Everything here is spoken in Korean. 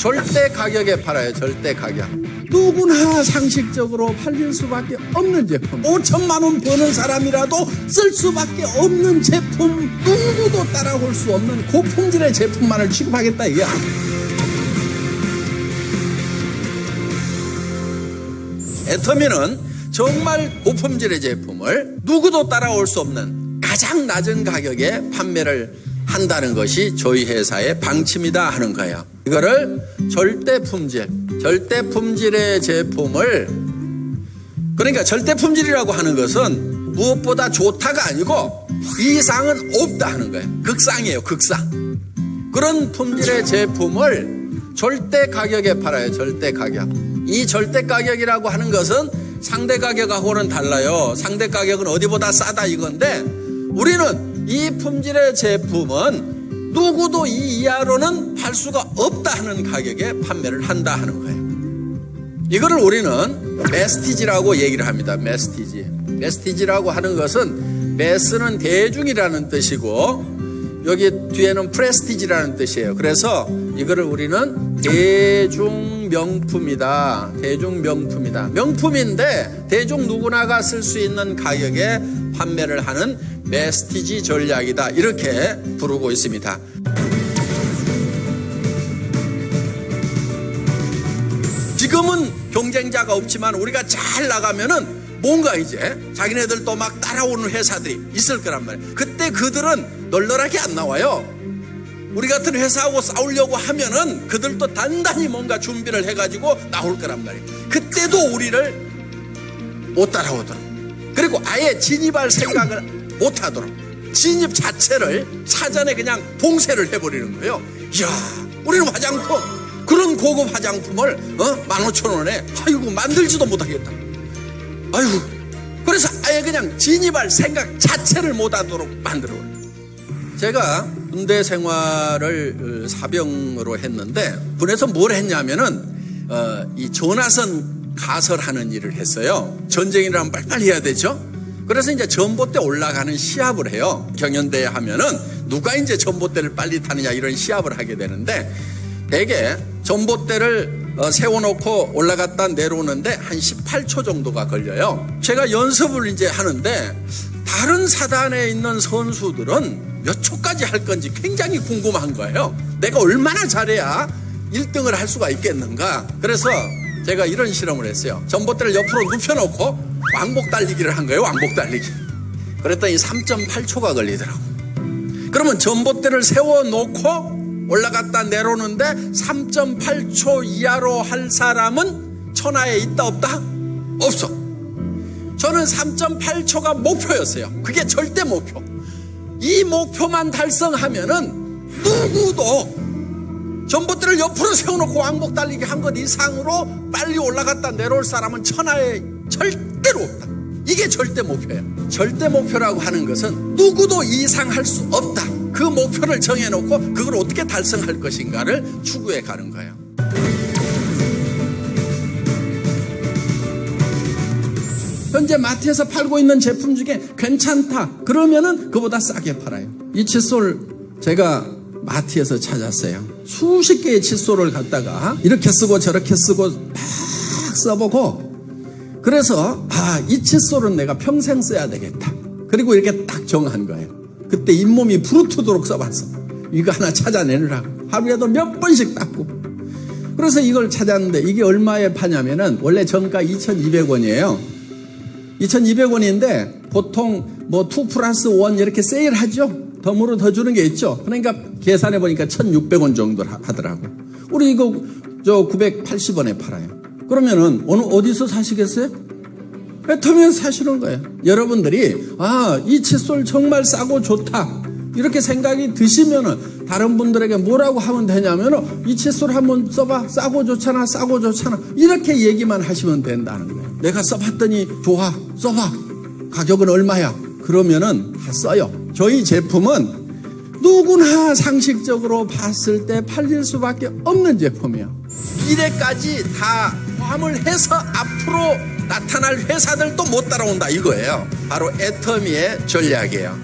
절대 가격에 팔아요. 절대 가격. 누구나 상식적으로 팔릴 수밖에 없는 제품. 5천만 원 버는 사람이라도 쓸 수밖에 없는 제품. 누구도 따라올 수 없는 고품질의 제품만을 취급하겠다 이게. 애터미는 정말 고품질의 제품을 누구도 따라올 수 없는 가장 낮은 가격에 판매를 한다는 것이 저희 회사의 방침이다 하는 거예요. 이거를 절대 품질, 절대 품질의 제품을 그러니까 절대 품질이라고 하는 것은 무엇보다 좋다가 아니고 이상은 없다 하는 거예요. 극상이에요, 극상. 그런 품질의 제품을 절대 가격에 팔아요. 절대 가격. 이 절대 가격이라고 하는 것은 상대 가격하고는 달라요. 상대 가격은 어디보다 싸다 이건데 우리는 이 품질의 제품은 누구도 이 이하로는 팔 수가 없다 하는 가격에 판매를 한다 하는 거예요. 이거를 우리는 메스티지라고 얘기를 합니다. 메스티지. 메스티지라고 하는 것은 메스는 대중이라는 뜻이고 여기 뒤에는 프레스티지라는 뜻이에요. 그래서 이거를 우리는 대중 명품이다. 대중 명품이다. 명품인데 대중 누구나가 쓸 수 있는 가격에 판매를 하는 메스티지 전략이다. 이렇게 부르고 있습니다. 지금은 경쟁자가 없지만 우리가 잘 나가면은 뭔가 이제 자기네들도 막 따라오는 회사들이 있을 거란 말이에요. 그때 그들은 널널하게 안 나와요. 우리 같은 회사하고 싸우려고 하면은 그들도 단단히 뭔가 준비를 해가지고 나올 거란 말이에요. 그때도 우리를 못 따라오도록. 그리고 아예 진입할 생각을 못 하도록. 진입 자체를 사전에 그냥 봉쇄를 해버리는 거예요. 이야, 우리는 화장품, 그런 고급 화장품을, 어? 15,000원에, 아이고, 만들지도 못하겠다. 아이고, 그래서 아예 그냥 진입할 생각 자체를 못 하도록 만들어버려요. 제가 군대 생활을 어, 사병으로 했는데 군에서 뭘 했냐면은 어, 이 전화선 가설하는 일을 했어요. 전쟁이라면 빨리빨리 해야 되죠. 그래서 이제 전봇대 올라가는 시합을 해요. 경연대회 하면은 누가 이제 전봇대를 빨리 타느냐 이런 시합을 하게 되는데 대개 전봇대를 어, 세워놓고 올라갔다 내려오는데 한 18초 정도가 걸려요. 제가 연습을 이제 하는데 다른 사단에 있는 선수들은 몇 초까지 할 건지 굉장히 궁금한 거예요. 내가 얼마나 잘해야 1등을 할 수가 있겠는가. 그래서 제가 이런 실험을 했어요. 전봇대를 옆으로 눕혀놓고 왕복 달리기를 한 거예요. 왕복 달리기. 그랬더니 3.8초가 걸리더라고. 그러면 전봇대를 세워놓고 올라갔다 내려오는데 3.8초 이하로 할 사람은 천하에 있다 없다? 없어. 저는 3.8초가 목표였어요. 그게 절대 목표. 이 목표만 달성하면은 누구도 전봇대를 옆으로 세워놓고 왕복 달리기 한 것 이상으로 빨리 올라갔다 내려올 사람은 천하에 절대로 없다. 이게 절대 목표예요. 절대 목표라고 하는 것은 누구도 이상할 수 없다. 그 목표를 정해놓고 그걸 어떻게 달성할 것인가를 추구해 가는 거예요. 현재 마트에서 팔고 있는 제품 중에 괜찮다. 그러면은 그보다 싸게 팔아요. 이 칫솔 제가 마트에서 찾았어요. 수십 개의 칫솔을 갖다가 이렇게 쓰고 저렇게 쓰고 막 써보고 그래서 아, 이 칫솔은 내가 평생 써야 되겠다. 그리고 이렇게 딱 정한 거예요. 그때 잇몸이 부르트도록 써봤어. 이거 하나 찾아내느라고. 하루에도 몇 번씩 닦고. 그래서 이걸 찾았는데 이게 얼마에 파냐면은 원래 정가 2,200원이에요. 2,200원인데 보통 뭐 2 플러스 1 이렇게 세일하죠. 덤으로 더 주는 게 있죠. 그러니까 계산해 보니까 1,600원 정도 하더라고. 우리 이거 저 980원에 팔아요. 그러면은 어느 어디서 사시겠어요? 배터면 사시는 거예요. 여러분들이 아, 이 칫솔 정말 싸고 좋다. 이렇게 생각이 드시면은 다른 분들에게 뭐라고 하면 되냐면은 이 칫솔 한번 써봐. 싸고 좋잖아. 싸고 좋잖아. 이렇게 얘기만 하시면 된다는 거예요. 내가 써봤더니 좋아. 써봐. 가격은 얼마야? 그러면은 다 써요. 저희 제품은 누구나 상식적으로 봤을 때 팔릴 수밖에 없는 제품이에요. 미래까지 다 포함을 해서 앞으로 나타날 회사들도 못 따라온다 이거예요. 바로 애터미의 전략이에요.